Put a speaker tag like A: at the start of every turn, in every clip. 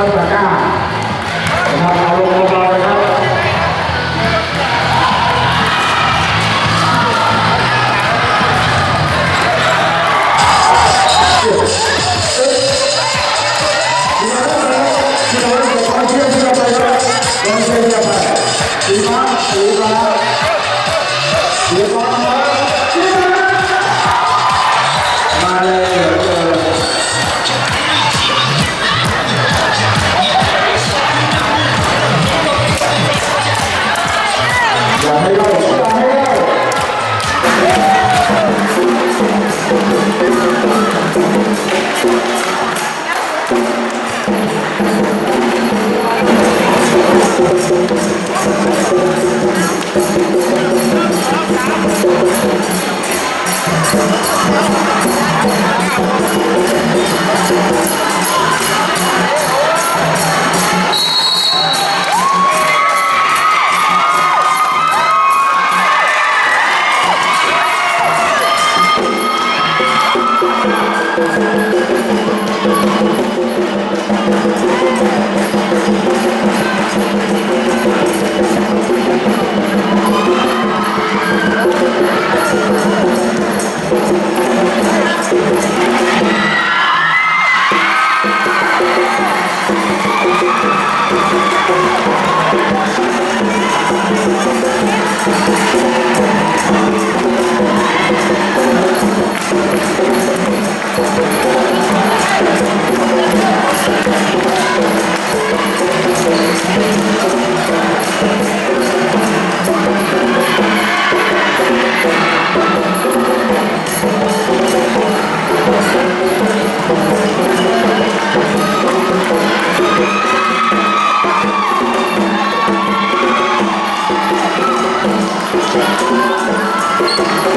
A: ท่าน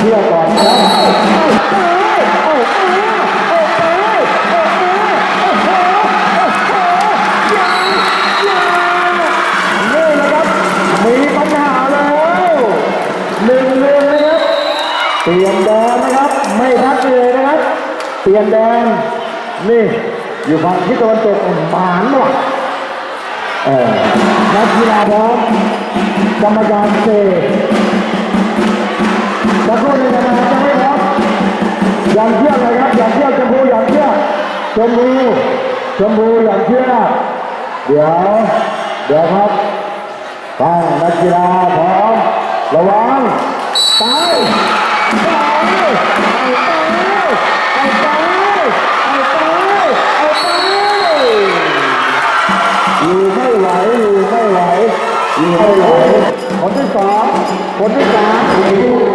A: เชือกก่อน
B: แล้วนี่นะครับมีปัญหาแล้วหนึ่งหนึ่งนะครับเปลี่ยนแดนนะครับ ไม่พักเลยนะครับ เปลี่ยนแดนนี่อยู่ฝั่งที่ตะวันตกหมานว่ะเออนักกีฬาพร้อมกรรมการเซ สักครู่หนึงนะครับจะไม่พร้อมอย่างเชือกเลยครับอย่างเชือกชมพูอย่างเชือกชมพูชมพูอย่างเชือกเดี๋ยว เดี๋ยวครับฟังนักกีฬาพร้อมระวังไปอยู่ไม่ไหวอยู่ไม่ไหวอยู่ไม่ไหวคนที่สองคนที่สาม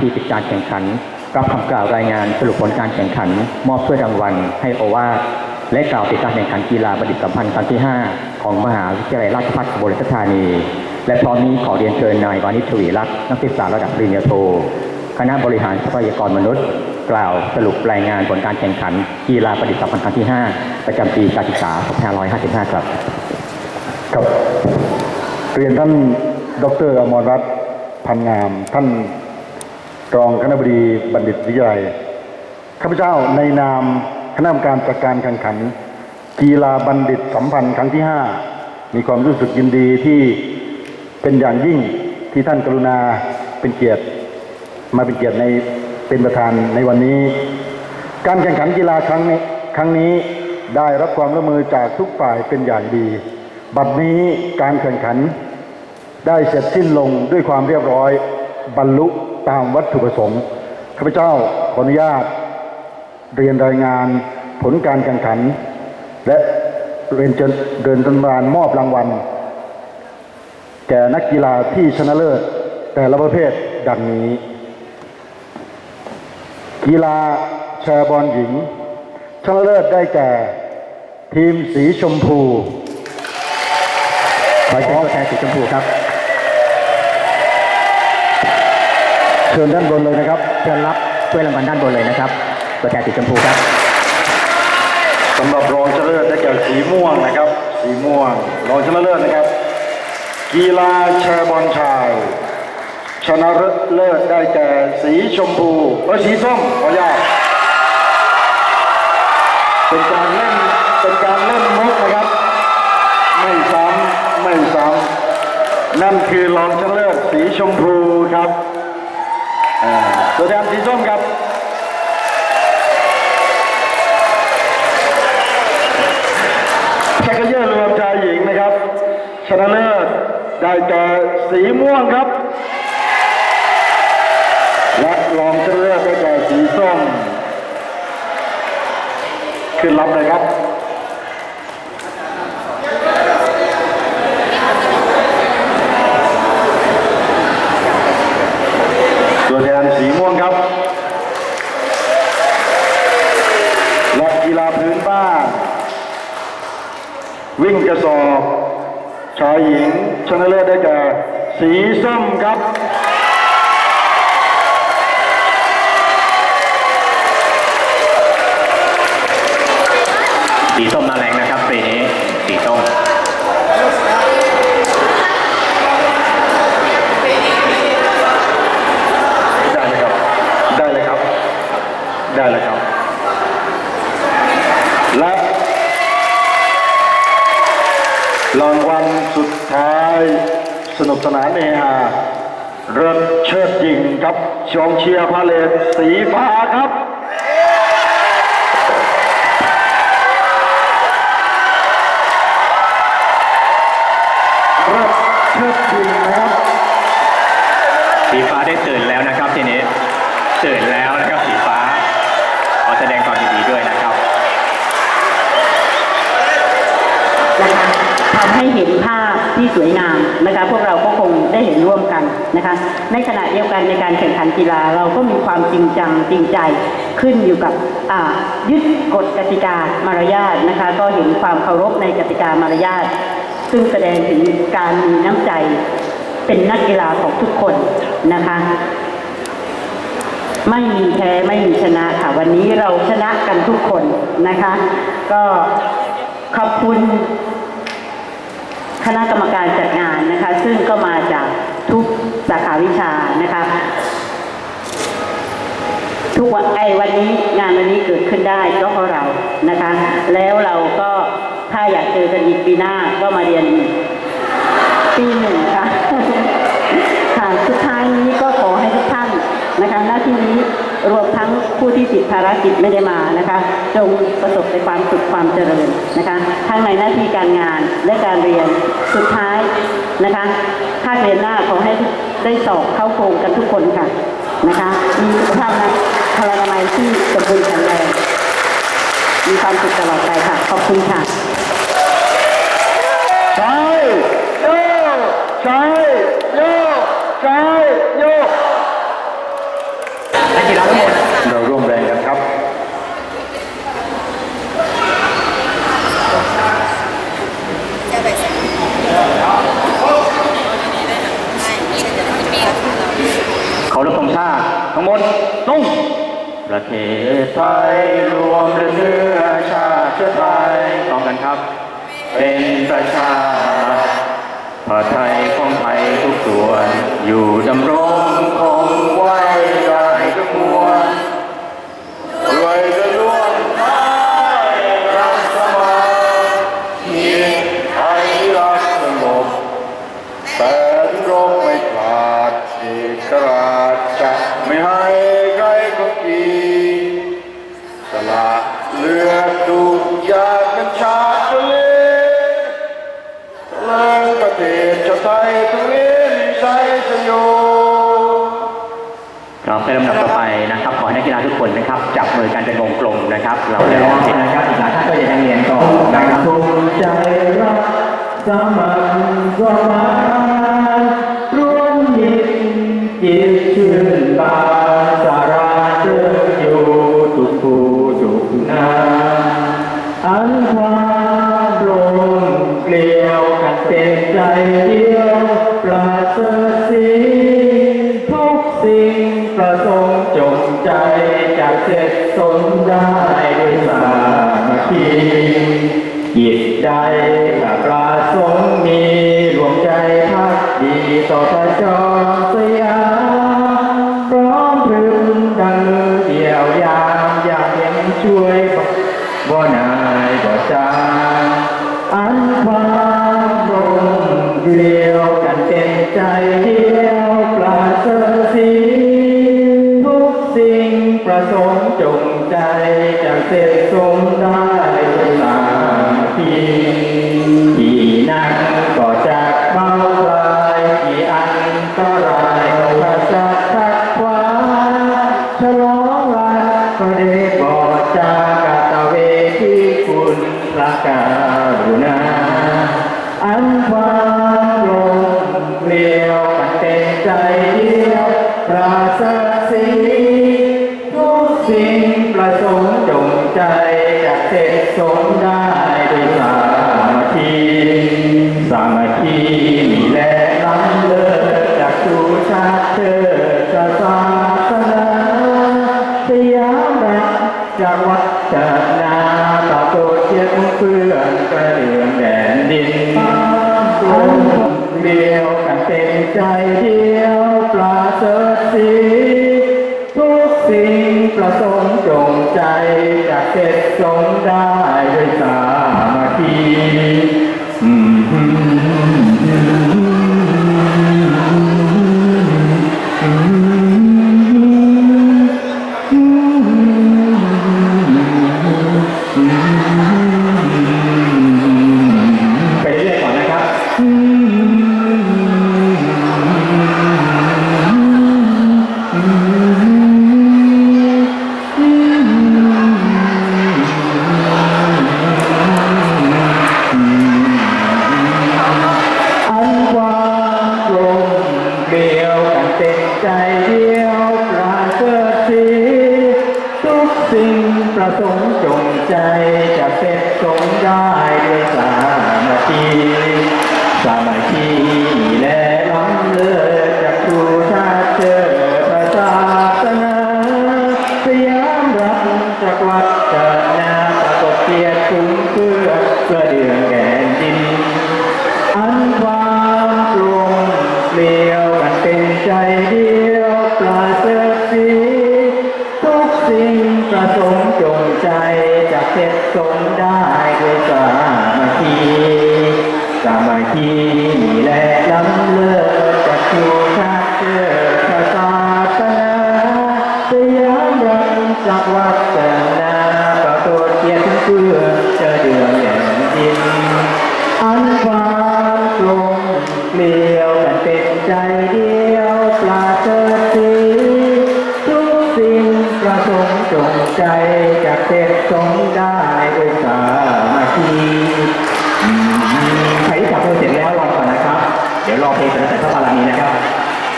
B: ประ
C: ธานพิธีปิดการแข่งขัน รับคำกล่าวรายงานสรุปผลการแข่งขัน มอบถ้วยรางวัลให้โอวาทและกล่าวปิดการแข่งขันกีฬาบัณฑิตสัมพันธ์ครั้งที่ 5 ของมหาวิทยาลัยราชภัฏอุบลราชธานี และพร้อมนี้ขอเรียนเชิญนายวานิชชวีรักษ์นักศึกษาระดับปริญญาโท คณะบริหารทรัพยากรมนุษย์ กล่าวสรุปรายงานผลการแข่งขัน กีฬาบัณฑิตสัมพันธ์ครั้งที่ 5 ประจำปีการศึกษา 2555 ครับ
B: ครับเรียนท่านดรอมรรัตน์พันงามท่าน รองคณะบดีบัณฑิตวิทยาลัยข้าพเจ้าในนามคณะกรรมการจัดการแข่งขัน กีฬาบัณฑิตสัมพันธ์ครั้งที่ 5 มีความรู้สึกยินดีที่เป็นอย่างยิ่งที่ท่านกรุณาเป็นเกียรติมาเป็นเกียรติในเป็นประธานในวันนี้
A: การแข่งขันกีฬาครั้งนี้ครั้งนี้ได้รับความร่วมมือจากทุกฝ่ายเป็นอย่างดี บัดนี้การแข่งขันได้เสร็จสิ้นลงด้วยความเรียบร้อยบรรลุ ตามวัตถุประสงค์ข้าพเจ้าขออนุญาต เรียนรายงานผลการแข่งขัน และเรียนเชิญเดินตำนานมอบรางวัล แก่นักกีฬาที่ชนะเลิศแต่ละประเภทดังนี้ กีฬาแชร์บอลหญิง ชนะเลิศได้แก่ ทีมสีชมพู
C: ขอเชิญตัวแทนสีชมพูครับ
A: เชิญด้านบนเลยนะครับ
C: เชิญรับถ้วยรางวัลด้านบนเลยนะครับตัวแทนสีชมพูครับ
A: สำหรับรองชนะเลิศได้แก่สีม่วงนะครับ สีม่วงรองชนะเลิศนะครับ กีฬาแชร์บอลชาย ชนะเลิศได้แก่สีชมพูเออสีส้มขออนุญาตเป็นการเล่นเป็นการเล่นมุกนะครับ ไม่ซ้ำไม่ซ้ำนั่นคือรองชนะเลิศสีชมพูครับอ่า ตัวแทนสีส้มครับชักเกยอร์รวมชายหญิงนะครับ ชนะเลิศได้แก่สีม่วงครับ และรองชนะเลิศได้แก่สีส้ม ขึ้นรับเลยครับ ตัวแทนสีม่วงครับ และกีฬาพื้นบ้าน วิ่งกระ สอบ ชายหญิงชนะเลิศได้แก่ สีส้มครับ
C: สีส้มมาแรงนะครับปีนี้ สีส้ม
A: ได้เลยครับ ได้เลยครับ ได้เลยครับ และรางวัลสุด ยสนุกสนานเฮฮาเริ่มเชิดยิงครับชองเชียร์พาเลส
C: สีฟ้าครับ สวย
D: งามนะคะ พวกเราก็คงได้เห็นร่วมกันนะคะ ในขณะเดียวกันในการแข่งขันกีฬาเราก็มีความจริงจังจริงใจขึ้นอยู่กับยึดกฎกติกามารยาทนะคะ ก็เห็นความเคารพในกติกามารยาทซึ่งแสดงถึงการมีน้ำใจเป็นนักกีฬาของทุกคนนะคะไม่มีแพ้ไม่มีชนะค่ะ วันนี้เราชนะกันทุกคนนะคะ ก็ขอบคุณ คณะกรรมการจัดงานนะคะ ซึ่งก็มาจากทุกสาขาวิชานะคะ ทุกวันไอ้วันนี้งานวันนี้เกิดขึ้นได้ก็เพราะเรานะคะ แล้วเราก็ถ้าอยากเจอกันอีกปีหน้าก็มาเรียนอีกปีหนึ่งค่ะ ค่ะสุดท้ายนี้ก็ขอให้ทุกท่านนะคะ หน้าที่นี้ รวมทั้งผู้ที่ติดภารกิจไม่ได้มานะคะ จงประสบในความสุขความเจริญนะคะทั้งในหน้าที่การงานและการเรียนสุดท้ายนะคะภาคเรียนหน้าขอให้ได้สอบเข้าโครงกันทุกคนค่ะนะคะมีสุขภาพนะพลานามัยที่สมบูรณ์แข็งแรงมีความสุขตลอดไปค่ะ ขอบคุณค่ะ
A: ใช่โยใช่โยใช่โย
C: นักกีฬาทั้งหมด
A: เราร่วมแรงกันครับ
C: เขารพธงชาติทั้งหมดตุ้งประ เทศไทยรวมเรือชาติเชื้อไทยต้องกันครับ เป็นประชาผ้าไทยของไทยทุกส่วนอยู่ดำรงคง
A: สมจ
C: ง
E: ใจจะเสร็จสมได้ตามที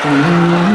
E: Mm-hmm.